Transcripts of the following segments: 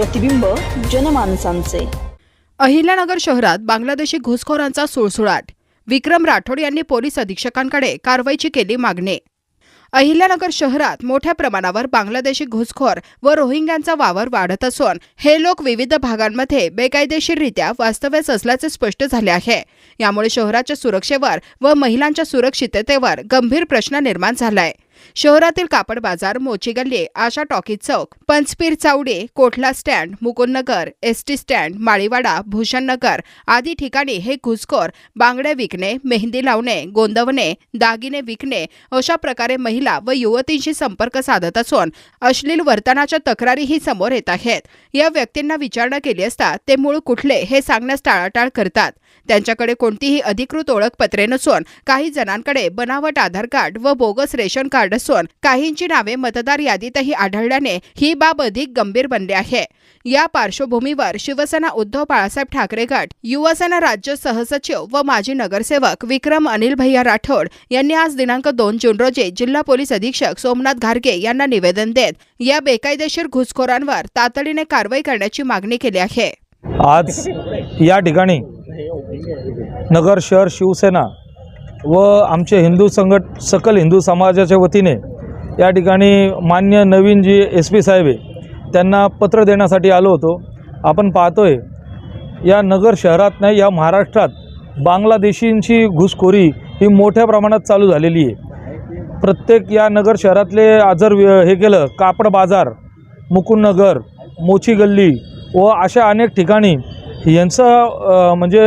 प्रतिबिंब जनमानसांचे. अहिल्यानगर शहरात बांगलादेशी घुसखोरांचा सुळसुळाट. विक्रम राठोड यांनी पोलीस अधीक्षकांकडे कारवाईची केली मागणी. अहिल्यानगर शहरात मोठ्या प्रमाणावर बांगलादेशी घुसखोर व रोहिंग्यांचा वावर वाढत असून हे लोक विविध भागांमध्ये बेकायदेशीररित्या वास्तव्यास असल्याचे स्पष्ट झाले आहे. यामुळे शहराच्या सुरक्षेवर व महिलांच्या सुरक्षिततेवर गंभीर प्रश्न निर्माण झालाय. शहरातील कापड बाजार मोची गल्ली आशा टॉकीज चौक Panchpir Chavadi Kothla stand Mukundnagar ST stand Maliwada Bhushannagar आदी ठिकाणी हे घुसखोर बांगड्या विकणे मेहंदी लावणे गोंदवणे दागिने विकणे अशा प्रकारे महिला व युवतींशी संपर्क साधत असून अश्लील वर्तनाच्या तक्रारीही समोर येत आहेत. या व्यक्तींना विचारणा केली असता ते मूळ कुठले हे सांगण्यास टाळाटाळ करतात. त्यांच्याकडे कोणतीही अधिकृत ओळखपत्रे नसून काही जणांकडे बनावट आधार कार्ड व बोगस रेशन कार्ड असून काहींची नावे मतदार यादीतही आढळल्याने ही बाब अधिक गंभीर बनली आहे. या पार्श्वभूमीवर शिवसेना उद्धव बाळासाहेब ठाकरे गट युवसेना राज्य सहसचिव व माजी नगरसेवक विक्रम अनिल भैया राठोड यांनी आज दिनांक दोन जून रोजी जिल्हा पोलीस अधीक्षक सोमनाथ घारगे यांना निवेदन देत या बेकायदेशीर घुसखोरांवर तातडीने कारवाई करण्याची मागणी केली आहे. आज या ठिकाणी नगर शहर शिवसेना व आमचे हिंदू संघट सकल हिंदू समाजाच्या वतीने या ठिकाणी मान्य नवीन जी एस पी साहेब आहे त्यांना पत्र देण्यासाठी आलो होतो. आपण पाहतो आहे या नगर शहरात नाही या महाराष्ट्रात बांगलादेशींची घुसखोरी ही मोठ्या प्रमाणात चालू झालेली आहे. प्रत्येक या नगर शहरातले जर हे केलं कापड बाजार मुकुंदनगर मोची गल्ली व अशा अनेक ठिकाणी यांचं म्हणजे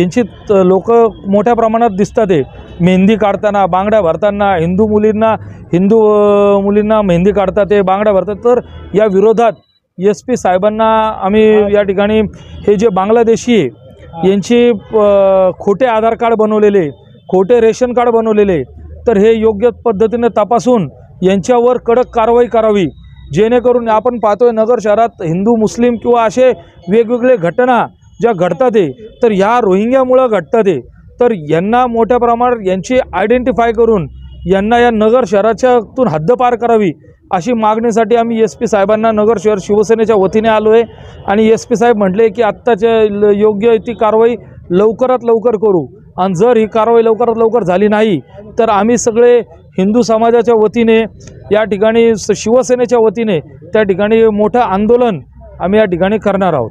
यांची लोक मोठ्या प्रमाणात दिसतात आहे मेहंदी काढताना बांगड्या भरताना हिंदू मुलींना हिंदू मुलींना मेहंदी काढतात ते बांगड्या भरतात. तर या विरोधात एस पी साहेबांना आम्ही या ठिकाणी हे जे बांगलादेशी आहे यांची खोटे आधार कार्ड बनवलेले खोटे रेशन कार्ड बनवलेले तर हे योग्य पद्धतीने तपासून यांच्यावर कडक कारवाई करावी. जेणेकरून आपण पाहतोय नगर शहरात हिंदू मुस्लिम किंवा असे वेगवेगळे घटना ज्या घडतात आहे तर ह्या रोहिंग्यामुळं घडतात आहे तर यांना मोठ्या प्रमाणात यांची आयडेंटिफाय करून यांना या नगर शहराच्यातून हद्दपार करावी अशी मागणीसाठी आम्ही एस पी साहेबांना नगर शहर शिवसेनेच्या वतीने आलो आहे आणि एस पी साहेब म्हटले की आत्ताच्या ल- योग्य ती कारवाई लवकरात लवकर करू. आणि जर ही कारवाई लवकरात लवकर झाली नाही तर आम्ही सगळे हिंदू समाजाच्या वतीने या ठिकाणी स- शिवसेनेच्या वतीने त्या ठिकाणी मोठं आंदोलन आम्ही या ठिकाणी करणार आहोत.